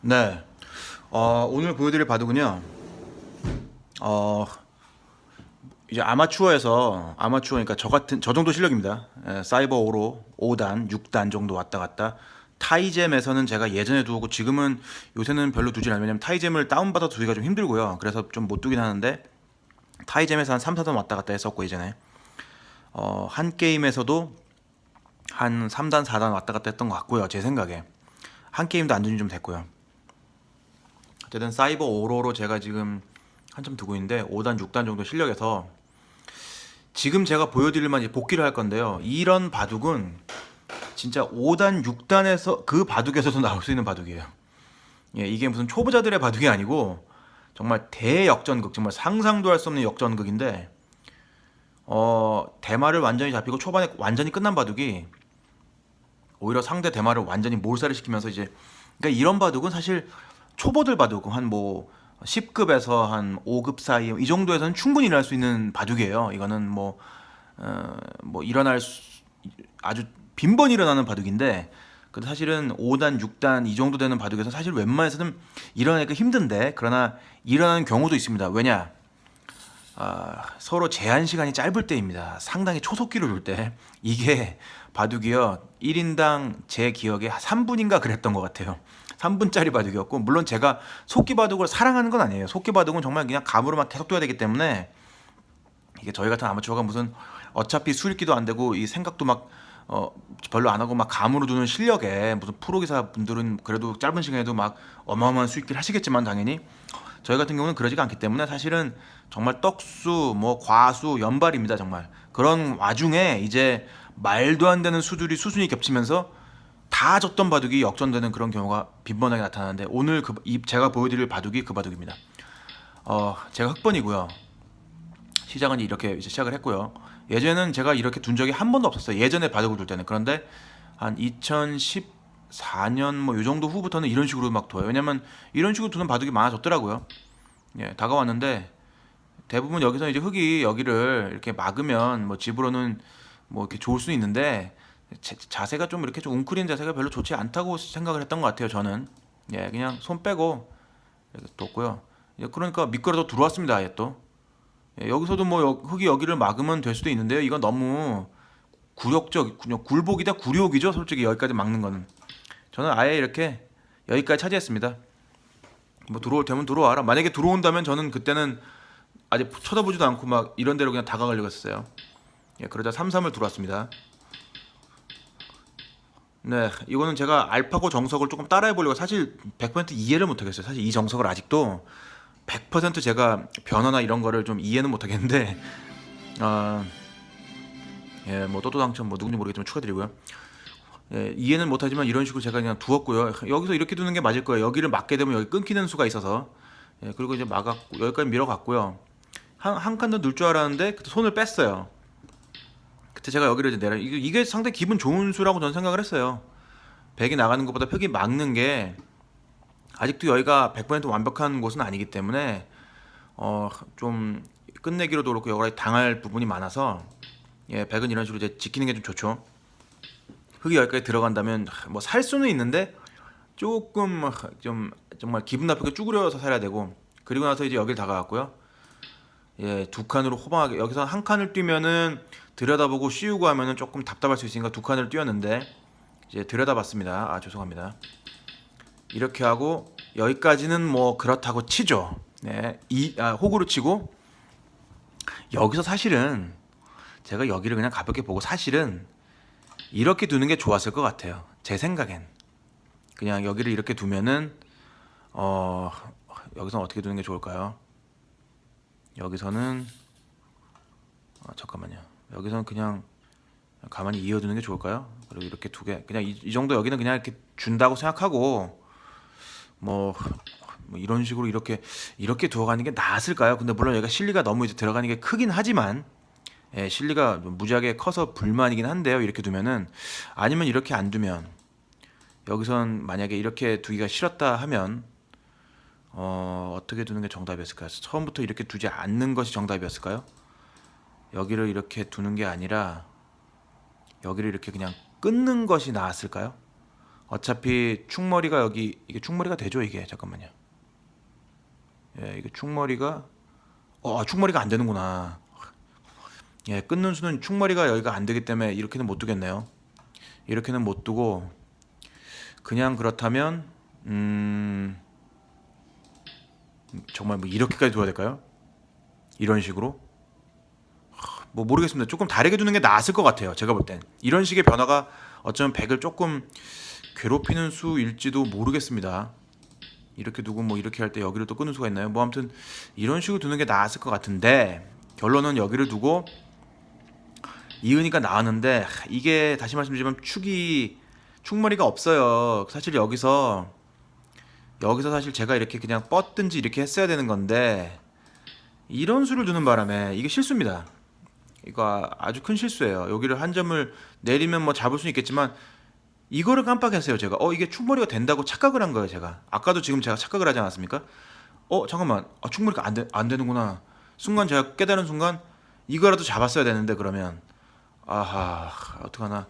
네. 어, 오늘 보여드릴 바둑은요. 어, 이제 아마추어에서 아마추어니까 저 같은 저 정도 실력입니다. 예, 사이버 5로 5단, 6단 정도 왔다 갔다. 타이잼에서는 제가 예전에 두고 지금은 요새는 별로 두질 않아요. 왜냐면 타이잼을 다운받아 두기가 좀 힘들고요. 그래서 좀 못 두긴 하는데 타이잼에서 한 3, 4단 왔다 갔다 했었고 예전에 어, 한 게임에서도 한 3단, 4단 왔다 갔다 했던 것 같고요. 제 생각에 한 게임도 안 준지 좀 됐고요. 어쨌든 사이버 5로로 제가 지금 한참 두고 있는데 5단, 6단 정도 실력에서 지금 제가 보여드릴 만 이제 복귀를 할 건데요. 이런 바둑은 진짜 5단, 6단에서 그 바둑에서도 나올 수 있는 바둑이에요. 예, 이게 무슨 초보자들의 바둑이 아니고 정말 대역전극, 정말 상상도 할 수 없는 역전극인데 어, 대마를 완전히 잡히고 초반에 완전히 끝난 바둑이 오히려 상대 대마를 완전히 몰살을 시키면서 이제 그러니까 이런 바둑은 사실 초보들 바둑 한뭐 10급에서 한 5급 사이 이 정도에서는 충분히 일어날 수 있는 바둑이에요. 이거는 뭐, 어, 뭐 일어날 수, 아주 빈번히 일어나는 바둑인데 근데 사실은 5단, 6단 이 정도 되는 바둑에서 사실 웬만해서는 일어나기가 힘든데 그러나 일어나는 경우도 있습니다. 왜냐? 아, 서로 제한 시간이 짧을 때입니다. 상당히 초속기로 돌 때. 이게 바둑이요. 1인당 제 기억에 3분인가 그랬던 것 같아요. 3분짜리 바둑이었고, 물론 제가 속기 바둑을 사랑하는 건 아니에요. 속기 바둑은 정말 그냥 감으로만 계속 둬야 되기 때문에 이게 저희 같은 아마추어가 무슨 어차피 수익기도 안 되고 이 생각도 막 어, 별로 안 하고 막 감으로 두는 실력에 무슨 프로 기사 분들은 그래도 짧은 시간에도 막 어마어마한 수익기를 하시겠지만 당연히 저희 같은 경우는 그러지가 않기 때문에 사실은 정말 떡수 뭐 과수 연발입니다 정말 그런 와중에 이제 말도 안 되는 수들이 수순이 겹치면서 다 졌던 바둑이 역전되는 그런 경우가 빈번하게 나타나는데 오늘 그 이 제가 보여드릴 바둑이 그 바둑입니다. 어 제가 흑번이고요. 시작은 이렇게 이제 시작을 했고요. 예전에는 제가 이렇게 둔 적이 한 번도 없었어요. 예전에 바둑을 둘 때는 그런데 한 2014년 뭐 요 정도 후부터는 이런 식으로 막 둬요. 왜냐면 이런 식으로 두는 바둑이 많아졌더라고요. 예, 다가왔는데 대부분 여기서 이제 흙이 여기를 이렇게 막으면 뭐 집으로는 뭐 이렇게 좋을 수 있는데 자- 자세가 좀 이렇게 좀 웅크린 자세가 별로 좋지 않다고 생각을 했던 것 같아요. 저는 예, 그냥 손 빼고 이렇게 뒀고요. 예, 그러니까 미끄러져 들어왔습니다. 아예 또 예, 여기서도 뭐 여- 흙이 여기를 막으면 될 수도 있는데요. 이건 너무 굴욕적, 굴복이다 굴욕이죠. 솔직히 여기까지 막는 거는 저는 아예 이렇게 여기까지 차지했습니다. 뭐 들어올 테면 들어와라. 만약에 들어온다면 저는 그때는 아직 쳐다보지도 않고 막 이런 데로 그냥 다가가려고 했어요. 예, 그러자 3-3을 들어왔습니다. 네, 이거는 제가 알파고 정석을 조금 따라해 보려고 사실 100% 이해를 못 하겠어요. 사실 이 정석을 아직도 100% 제가 변화나 이런 거를 좀 이해는 못 하겠는데 아 예, 뭐 또또 당첨 뭐 누군지 모르겠지만 축하드리고요. 예, 이해는 못 하지만 이런 식으로 제가 그냥 두었고요. 여기서 이렇게 두는 게 맞을 거예요. 여기를 막게 되면 여기 끊기는 수가 있어서 예, 그리고 이제 막았고 여기까지 밀어갔고요. 한 한 칸 더 넣을 줄 알았는데 그때 손을 뺐어요. 그때 제가 여기를 이제 내려 이게, 이게 상당히 기분 좋은 수라고 저는 생각을 했어요. 백이 나가는 것보다 벽이 막는 게 아직도 여기가 100% 완벽한 곳은 아니기 때문에 어 좀 끝내기로도 그렇고 여러 가지 당할 부분이 많아서 예 백은 이런 식으로 이제 지키는 게 좀 좋죠. 흙이 여기까지 들어간다면 뭐 살 수는 있는데 조금 좀 정말 기분 나쁘게 쭈그려서 살아야 되고 그리고 나서 이제 여길 다가갔고요. 예, 두 칸으로 호방하게 여기서 한 칸을 뛰면은 들여다보고 씌우고 하면은 조금 답답할 수 있으니까 두 칸을 뛰었는데 이제 들여다봤습니다. 아 죄송합니다. 이렇게 하고 여기까지는 뭐 그렇다고 치죠. 네, 이 아, 호구로 치고 여기서 사실은 제가 여기를 그냥 가볍게 보고 사실은 이렇게 두는 게 좋았을 것 같아요. 제 생각엔 그냥 여기를 이렇게 두면은 어 여기서 어떻게 두는 게 좋을까요? 여기서는 아, 잠깐만요. 여기서는 그냥 가만히 이어두는 게 좋을까요? 그리고 이렇게 두 개, 그냥 이, 이 정도 여기는 그냥 이렇게 준다고 생각하고 뭐, 뭐 이런 식으로 이렇게 이렇게 두어가는 게 나았을까요? 근데 물론 여기가 실리가 너무 이제 들어가는 게 크긴 하지만 예, 실리가 무지하게 커서 불만이긴 한데요. 이렇게 두면은 아니면 이렇게 안 두면 여기선 만약에 이렇게 두기가 싫었다 하면 어, 어떻게 두는 게 정답이었을까요? 처음부터 이렇게 두지 않는 것이 정답이었을까요? 여기를 이렇게 두는 게 아니라 여기를 이렇게 그냥 끊는 것이 나았을까요? 어차피 충머리가 여기 이게 충머리가 되죠 이게 잠깐만요. 예, 이게 충머리가 어 아, 충머리가 안 되는구나. 예, 끊는 수는 충머리가 여기가 안 되기 때문에 이렇게는 못 두겠네요. 이렇게는 못 두고 그냥 그렇다면 음 정말 뭐 이렇게까지 둬야 될까요? 이런 식으로 하, 뭐 모르겠습니다. 조금 다르게 두는 게 나았을 것 같아요. 제가 볼 땐 이런 식의 변화가 어쩌면 백을 조금 괴롭히는 수일지도 모르겠습니다. 이렇게 두고 뭐 이렇게 할 때 여기를 또 끊을 수가 있나요? 뭐 아무튼 이런 식으로 두는 게 나았을 것 같은데 결론은 여기를 두고 이은이가 나왔는데 하, 이게 다시 말씀드리면 축이 축머리가 없어요. 사실 여기서 여기서 사실 제가 이렇게 그냥 뻗든지 이렇게 했어야 되는 건데 이런 수를 두는 바람에 이게 실수입니다. 이거 아주 큰 실수예요. 여기를 한 점을 내리면 뭐 잡을 수는 있겠지만 이거를 깜빡했어요 제가. 어 이게 축머리가 된다고 착각을 한 거예요 제가. 아까도 지금 제가 착각을 하지 않았습니까? 어 잠깐만 아, 축머리가 안, 되, 안 되는구나. 순간 제가 깨달은 순간 이거라도 잡았어야 되는데 그러면 아하 어떡하나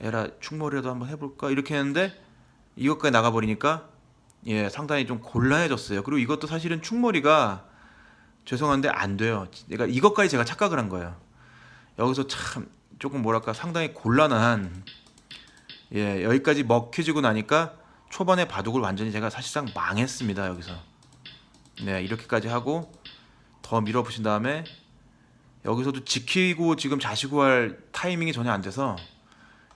에라 축머리라도 한번 해볼까 이렇게 했는데 이것까지 나가버리니까 예 상당히 좀 곤란해졌어요. 그리고 이것도 사실은 축머리가 죄송한데 안 돼요. 그러니까 이것까지 제가 착각을 한 거예요. 여기서 참 조금 뭐랄까 상당히 곤란한 예 여기까지 먹혀지고 나니까 초반에 바둑을 완전히 제가 사실상 망했습니다 여기서 네 이렇게까지 하고 더 밀어붙인 다음에 여기서도 지키고 지금 자시고 할 타이밍이 전혀 안 돼서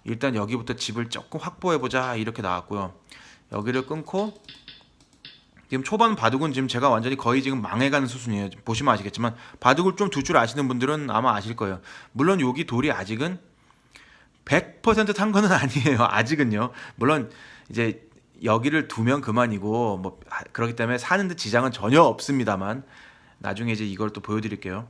일단 여기부터 집을 조금 확보해 보자 이렇게 나왔고요 여기를 끊고 지금 초반 바둑은 지금 제가 완전히 거의 지금 망해가는 수순이에요. 보시면 아시겠지만 바둑을 좀둘줄 아시는 분들은 아마 아실 거예요. 물론 여기 돌이 아직은 100%탄 거는 아니에요. 아직은요. 물론 이제 여기를 두면 그만이고 뭐 아, 그렇기 때문에 사는데 지장은 전혀 없습니다만 나중에 이제 이걸 또 보여드릴게요.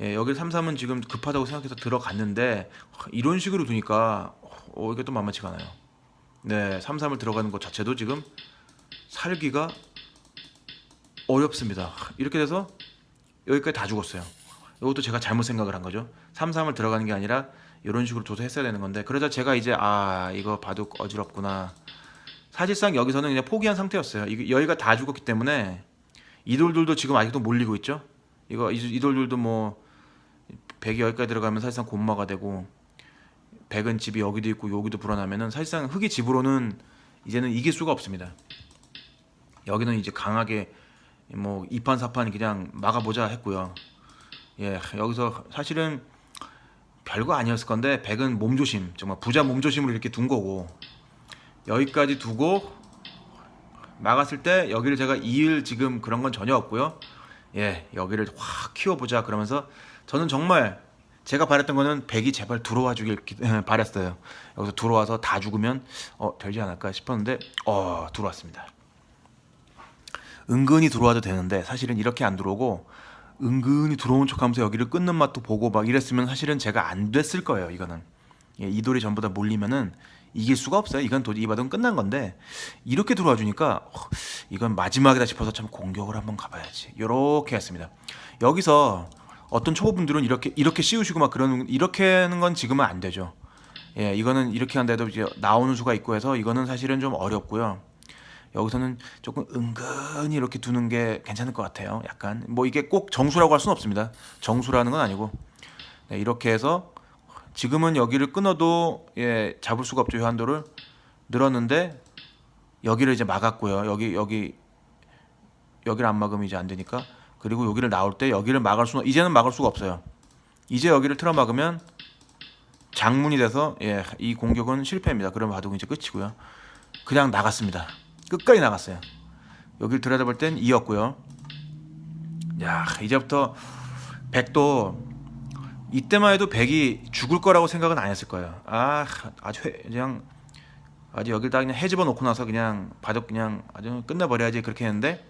예, 여기 33은 지금 급하다고 생각해서 들어갔는데 이런 식으로 두니까 어, 이게 또 만만치가 않아요. 네, 33을 들어가는 것 자체도 지금 살기가 어렵습니다. 이렇게 돼서 여기까지 다 죽었어요. 이것도 제가 잘못 생각을 한 거죠. 3-3을 들어가는 게 아니라 이런 식으로 둬서 했어야 되는 건데 그러자 제가 이제 아 이거 바둑 어지럽구나. 사실상 여기서는 그냥 포기한 상태였어요. 이- 여기가 다 죽었기 때문에 이돌들도 지금 아직도 몰리고 있죠. 이거 이- 이돌들도 뭐 백이 여기까지 들어가면 사실상 곤마가 되고 백은 집이 여기도 있고 여기도 불어나면은 사실상 흙이 집으로는 이제는 이길 수가 없습니다. 여기는 이제 강하게 뭐 2판 4판 그냥 막아보자 했고요. 예, 여기서 사실은 별거 아니었을 건데 백은 몸조심 정말 부자 몸조심으로 이렇게 둔 거고 여기까지 두고 막았을 때 여기를 제가 이을 지금 그런 건 전혀 없고요. 예, 여기를 확 키워보자 그러면서 저는 정말 제가 바랬던 거는 백이 제발 들어와 주길 기- 바랬어요. 여기서 들어와서 다 죽으면 어 되지 않을까 싶었는데 어 들어왔습니다. 은근히 들어와도 되는데 사실은 이렇게 안 들어오고 은근히 들어온 척하면서 여기를 끊는 맛도 보고 막 이랬으면 사실은 제가 안 됐을 거예요. 이거는 예, 이 돌이 전부 다 몰리면은 이길 수가 없어요. 이건 도이 바둑은 끝난 건데 이렇게 들어와 주니까 어, 이건 마지막이다 싶어서 참 공격을 한번 가봐야지. 이렇게 했습니다. 여기서 어떤 초보분들은 이렇게 이렇게 씌우시고 막 그러는 이렇게 하는 건 지금은 안 되죠. 예, 이거는 이렇게 한데도 이제 나오는 수가 있고 해서 이거는 사실은 좀 어렵고요. 여기서는 조금 은근히 이렇게 두는 게 괜찮을 것 같아요. 약간 뭐 이게 꼭 정수라고 할 수는 없습니다. 정수라는 건 아니고 네, 이렇게 해서 지금은 여기를 끊어도 예, 잡을 수가 없죠 효한도를 늘었는데 여기를 이제 막았고요. 여기 여기 여기를 안 막으면 이제 안 되니까 그리고 여기를 나올 때 여기를 막을 수는 이제는 막을 수가 없어요. 이제 여기를 틀어 막으면 장문이 돼서 예, 이 공격은 실패입니다. 그러면 바둑은 이제 끝이고요. 그냥 나갔습니다. 끝까지 나갔어요. 여기를 들여다볼 땐 이었고요. 야 이제부터 백도 이때만 해도 백이 죽을 거라고 생각은 안 했을 거예요. 아 아주 회- 그냥 아주 여기다 그냥 해집어 놓고 나서 그냥 바둑 그냥 아주 끝내버려야지 그렇게 했는데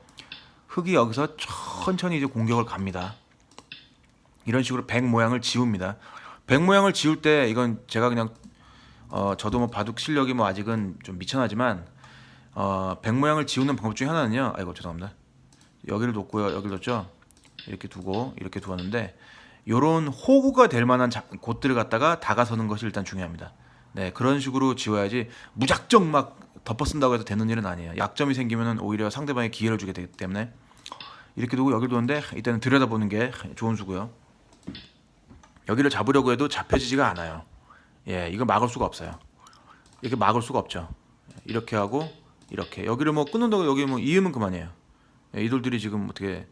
흙이 여기서 천천히 이제 공격을 갑니다. 이런 식으로 백 모양을 지웁니다. 백 모양을 지울 때 이건 제가 그냥 어 저도 뭐 바둑 실력이 뭐 아직은 좀 미천하지만 어, 백 모양을 지우는 방법 중에 하나는요. 아이고 죄송합니다. 여기를 뒀고요. 여기를 뒀죠. 이렇게 두고 이렇게 두었는데 요런 호구가 될 만한 자- 곳들을 갖다가 다가서는 것이 일단 중요합니다. 네, 그런 식으로 지워야지 무작정 막 덮어 쓴다고 해서 되는 일은 아니에요. 약점이 생기면은 오히려 상대방에 기회를 주게 되기 때문에 이렇게 두고 여기를 두는데 이때는 들여다보는 게 좋은 수고요. 여기를 잡으려고 해도 잡혀지지가 않아요. 예, 이거 막을 수가 없어요. 이렇게 막을 수가 없죠. 이렇게 하고 이렇게 여기를 뭐 끊는다고 여기 뭐 이으면 그만이에요. 예, 이 돌들이 지금 어떻게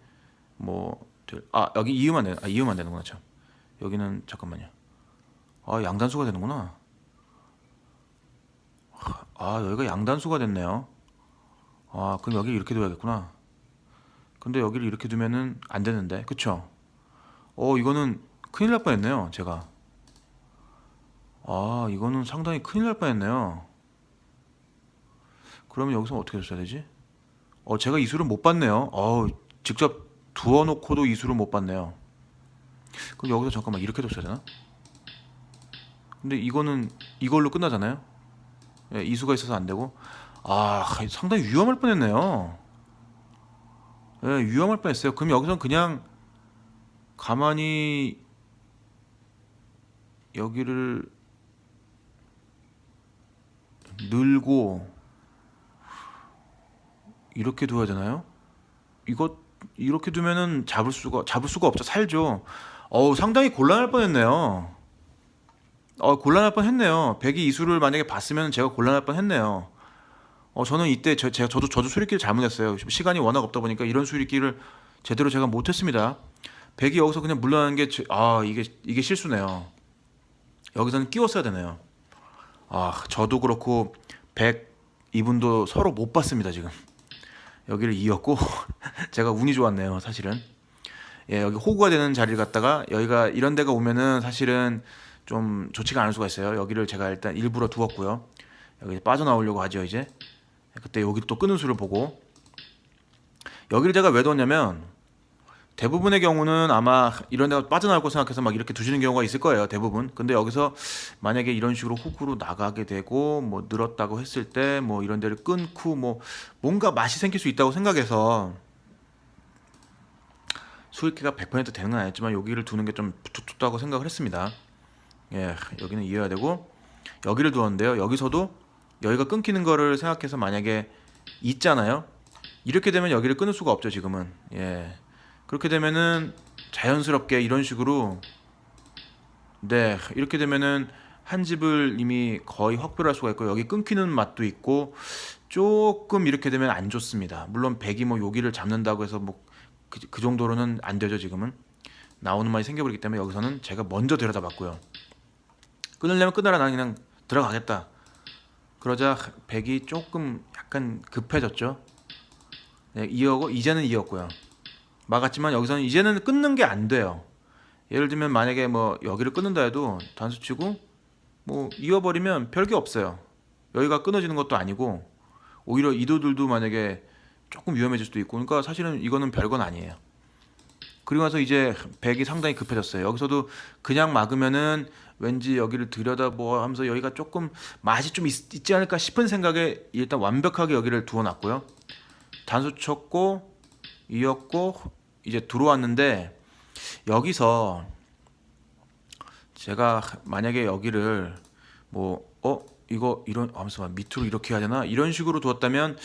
뭐 아 여기 이으면 되는 아 이으면 되는구나 참. 여기는 잠깐만요. 아 양단수가 되는구나. 아 여기가 양단수가 됐네요. 아 그럼 여기 이렇게 둬야겠구나. 근데 여기를 이렇게 두면은 안 되는데, 그쵸? 어 이거는 큰일 날 뻔했네요, 제가. 아 이거는 상당히 큰일 날 뻔했네요. 그러면 여기서 어떻게 했어야 되지? 어 제가 이 수를 못 봤네요. 어 직접 두어놓고도 이 수를 못 봤네요. 그럼 여기서 잠깐만 이렇게 뒀어야 되나? 근데 이거는 이걸로 끝나잖아요. 예, 이 수가 있어서 안 되고 아 상당히 위험할 뻔했네요. 예, 위험할 뻔했어요. 그럼 여기선 그냥 가만히 여기를 늘고 이렇게 둬야 되나요? 이거 이렇게 두면은 잡을 수가 잡을 수가 없죠. 살죠. 어우 상당히 곤란할 뻔했네요. 어 곤란할 뻔했네요. 백이 이수를 만약에 봤으면 제가 곤란할 뻔했네요. 어 저는 이때 저, 제가 저도 저도 수리끼를 잘못했어요. 시간이 워낙 없다 보니까 이런 수리끼를 제대로 제가 못했습니다. 백이 여기서 그냥 물러나는 게 아 이게 이게 실수네요. 여기서는 끼웠어야 되네요. 아 저도 그렇고 백 이분도 서로 못 봤습니다 지금. 여기를 이었고 제가 운이 좋았네요 사실은. 예 여기 호구가 되는 자리를 갖다가 여기가 이런 데가 오면은 사실은 좀 좋지가 않을 수가 있어요. 여기를 제가 일단 일부러 두었고요. 여기 빠져나오려고 하죠 이제. 그때 여기 또 끄는 수를 보고 여기를 제가 왜 뒀냐면 대부분의 경우는 아마 이런 데가 빠져나올 거 생각해서 막 이렇게 두시는 경우가 있을 거예요 대부분. 근데 여기서 만약에 이런 식으로 호구로 나가게 되고 뭐 늘었다고 했을 때 뭐 이런 데를 끊고 뭐 뭔가 맛이 생길 수 있다고 생각해서 수익기가 100% 되는 건 아니지만 여기를 두는 게 좀 좋다고 생각을 했습니다. 예 여기는 이해해야 되고 여기를 두었는데요. 여기서도 여기가 끊기는 거를 생각해서 만약에 있잖아요. 이렇게 되면 여기를 끊을 수가 없죠, 지금은. 예. 그렇게 되면은 자연스럽게 이런 식으로 네, 이렇게 되면은 한 집을 이미 거의 확보할 수가 있고 여기 끊기는 맛도 있고 조금 이렇게 되면 안 좋습니다. 물론 백이 뭐 여기를 잡는다고 해서 뭐 그 그 정도로는 안 되죠, 지금은. 나오는 맛이 생겨버리기 때문에 여기서는 제가 먼저 들여다봤고요. 끊으려면 끊어라 나는 그냥 들어가겠다. 그러자 백이 조금 약간 급해졌죠. 네, 이어고 이제는 이었고요. 막았지만 여기서는 이제는 끊는 게 안 돼요. 예를 들면 만약에 뭐 여기를 끊는다 해도 단수 치고 뭐 이어버리면 별게 없어요. 여기가 끊어지는 것도 아니고 오히려 이도들도 만약에 조금 위험해질 수도 있고 그러니까 사실은 이거는 별건 아니에요. 그리고 나서 이제 백이 상당히 급해졌어요. 여기서도 그냥 막으면은 왠지 여기를 들여다보 하면서 여기가 조금 맛이 좀 있, 있지 않을까 싶은 생각에 일단 완벽하게 여기를 두어놨고요. 단수 쳤고 이었고 이제 들어왔는데 여기서 제가 만약에 여기를 뭐 어 이거 이런 하면서 막 밑으로 이렇게 해야 되나 이런 식으로 두었다면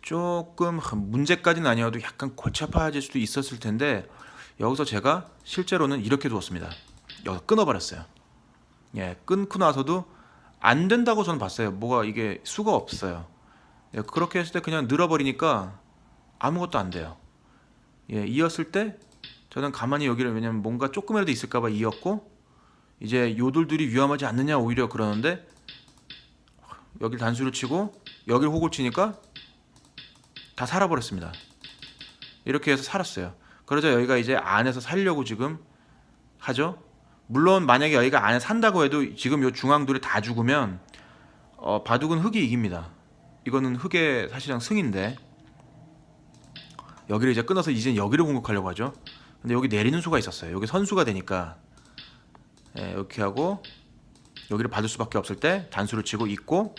조금 문제까지는 아니어도 약간 골치 아파질 수도 있었을 텐데 여기서 제가 실제로는 이렇게 두었습니다. 여기 끊어버렸어요. 예, 끊고 나서도 안 된다고 저는 봤어요. 뭐가 이게 수가 없어요. 예, 그렇게 했을 때 그냥 늘어버리니까 아무것도 안 돼요. 예, 이었을 때 저는 가만히 여기를 왜냐면 뭔가 조금이라도 있을까봐 이었고 이제 요돌들이 위험하지 않느냐 오히려 그러는데 여기 단수를 치고 여기를 호구를 치니까 다 살아버렸습니다. 이렇게 해서 살았어요. 그러자 여기가 이제 안에서 살려고 지금 하죠. 물론 만약에 여기가 안에 산다고 해도 지금 요 중앙돌이 다 죽으면 어, 바둑은 흙이 이깁니다. 이거는 흙의 사실상 승인데 여기를 이제 끊어서 이제 여기를 공격하려고 하죠. 근데 여기 내리는 수가 있었어요. 여기 선수가 되니까 예, 이렇게 하고 여기를 받을 수밖에 없을 때 단수를 치고 있고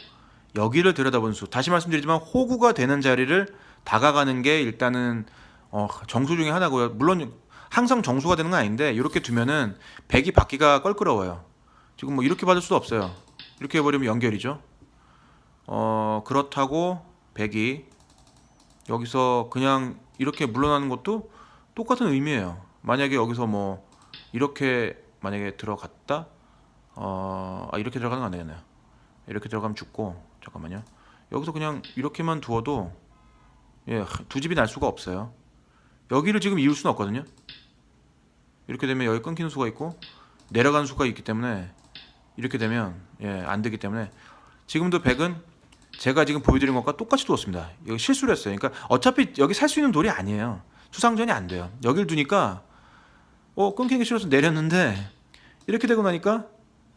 여기를 들여다보는 수. 다시 말씀드리지만 호구가 되는 자리를 다가가는 게 일단은 어, 정수 중에 하나고요. 물론 항상 정수가 되는 건 아닌데 이렇게 두면은 백이 받기가 껄끄러워요. 지금 뭐 이렇게 받을 수도 없어요. 이렇게 해버리면 연결이죠. 어 그렇다고 백이 여기서 그냥 이렇게 물러나는 것도 똑같은 의미예요. 만약에 여기서 뭐 이렇게 만약에 들어갔다 어 아, 이렇게 들어가는 거 안 되겠네요. 이렇게 들어가면 죽고 잠깐만요. 여기서 그냥 이렇게만 두어도 예, 두 집이 날 수가 없어요. 여기를 지금 이을 수는 없거든요. 이렇게 되면 여기 끊기는 수가 있고 내려가는 수가 있기 때문에 이렇게 되면 예, 안 되기 때문에 지금도 100은 제가 지금 보여드린 것과 똑같이 두었습니다. 여기 실수를 했어요. 그러니까 어차피 여기 살 수 있는 돌이 아니에요. 수상전이 안 돼요. 여길 두니까 어 끊기기 싫어서 내렸는데 이렇게 되고 나니까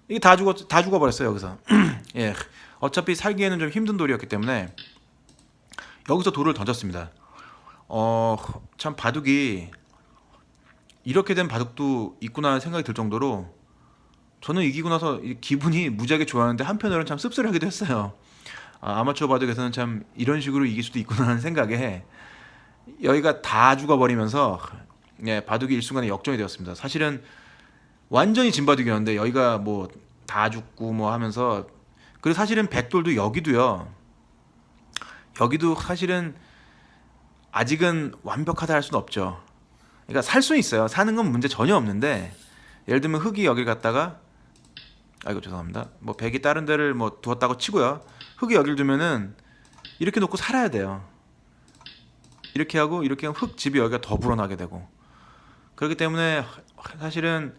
이게 다 죽어 다 죽어버렸어요 여기서. 예, 어차피 살기에는 좀 힘든 돌이었기 때문에 여기서 돌을 던졌습니다. 어, 참 바둑이 이렇게 된 바둑도 있구나 생각이 들 정도로 저는 이기고 나서 이 기분이 무지하게 좋았는데 한편으로는 참 씁쓸하기도 했어요. 아, 아마추어 바둑에서는 참 이런 식으로 이길 수도 있구나 하는 생각에 여기가 다 죽어버리면서 예, 바둑이 일순간에 역전이 되었습니다. 사실은 완전히 진 바둑이었는데 여기가 뭐 다 죽고 뭐 하면서 그리고 사실은 백돌도 여기도요. 여기도 사실은 아직은 완벽하다 할 수는 없죠. 그러니까 살 수는 있어요. 사는 건 문제 전혀 없는데 예를 들면 흙이 여길 갔다가 아이고 죄송합니다. 뭐 백이 다른 데를 뭐 두었다고 치고요. 흙이 여길 두면은 이렇게 놓고 살아야 돼요. 이렇게 하고 이렇게 하면 흙 집이 여기가 더 불어나게 되고 그렇기 때문에 사실은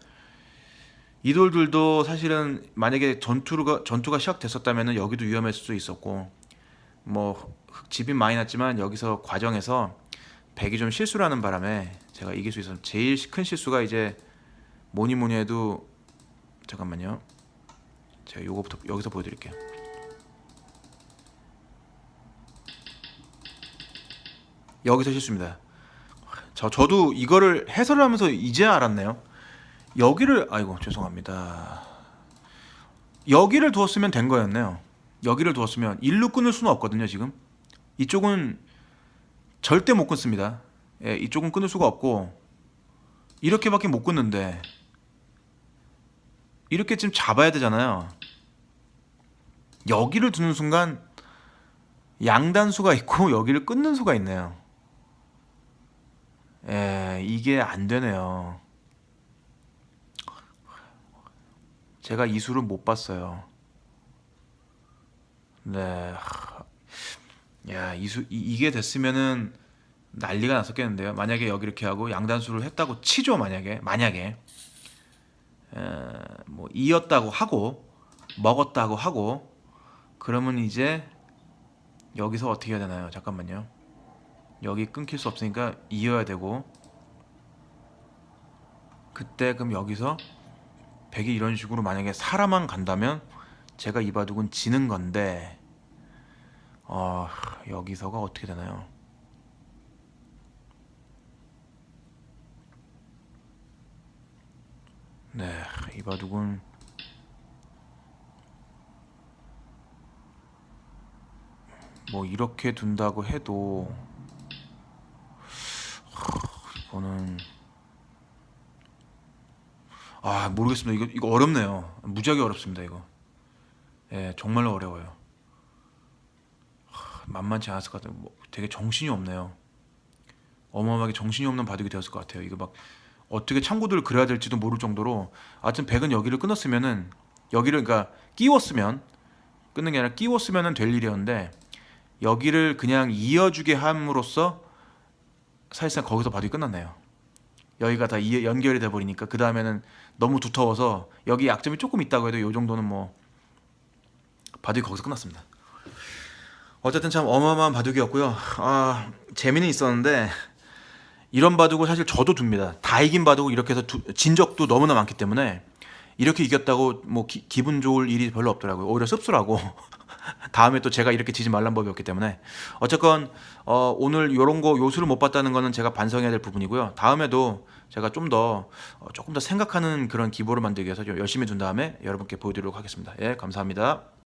이 돌들도 사실은 만약에 전투가 전투가 시작됐었다면은 여기도 위험했을 수 있었고 뭐 흙 집이 많이 났지만 여기서 과정에서 백이 좀 실수를 하는 바람에 제가 이길 수 있어서 제일 큰 실수가 이제 뭐니 뭐니 해도 잠깐만요. 제가 요거부터 여기서 보여드릴게요. 여기서 실수입니다. 저 저도 이거를 해설을 하면서 이제 알았네요. 여기를 아이고 죄송합니다. 여기를 두었으면 된 거였네요. 여기를 두었으면 일로 끊을 수는 없거든요 지금. 이쪽은 절대 못 끊습니다. 예, 이쪽은 끊을 수가 없고 이렇게밖에 못 끊는데 이렇게 좀 잡아야 되잖아요. 여기를 두는 순간 양단수가 있고 여기를 끊는 수가 있네요. 예, 이게 안 되네요. 제가 이 수를 못 봤어요. 네. 하, 야, 이수 이 게 됐으면은 난리가 났었겠는데요. 만약에 여기 이렇게 하고 양단수를 했다고 치죠. 만약에 만약에 에, 뭐 이었다고 하고 먹었다고 하고 그러면 이제 여기서 어떻게 해야 되나요? 잠깐만요. 여기 끊길 수 없으니까 이어야 되고 그때 그럼 여기서 백이 이런 식으로 만약에 살아만 간다면 제가 이 바둑은 지는 건데 어, 여기서가 어떻게 되나요? 네, 이 바둑은 뭐 이렇게 둔다고 해도 이거는 아 모르겠습니다. 이거 이거 어렵네요. 무지하게 어렵습니다. 이거. 예, 정말로 어려워요. 하, 만만치 않았을 것 같아요. 뭐 되게 정신이 없네요. 어마어마하게 정신이 없는 바둑이 되었을 것 같아요. 이거 막 어떻게 참고들을 그려야 될지도 모를 정도로 하여튼 백은 여기를 끊었으면은 여기를 그러니까 끼웠으면 끊는 게 아니라 끼웠으면은 될 일이었는데 여기를 그냥 이어주게 함으로써 사실상 거기서 바둑이 끝났네요. 여기가 다 이- 연결이 돼 버리니까 그 다음에는 너무 두터워서 여기 약점이 조금 있다고 해도 이 정도는 뭐 바둑이 거기서 끝났습니다. 어쨌든 참 어마어마한 바둑이었고요. 아 재미는 있었는데 이런 바둑을 사실 저도 둡니다. 다 이긴 바둑을 이렇게 해서 두- 진 적도 너무나 많기 때문에 이렇게 이겼다고 뭐 기, 기분 좋을 일이 별로 없더라고요. 오히려 씁쓸하고 다음에 또 제가 이렇게 지지 말란 법이 없기 때문에 어쨌건 어, 오늘 요런 거 요수를 못 봤다는 거는 제가 반성해야 될 부분이고요. 다음에도 제가 좀더 어, 조금 더 생각하는 그런 기보를 만들기 위해서 좀 열심히 둔 다음에 여러분께 보여드리도록 하겠습니다. 예, 감사합니다.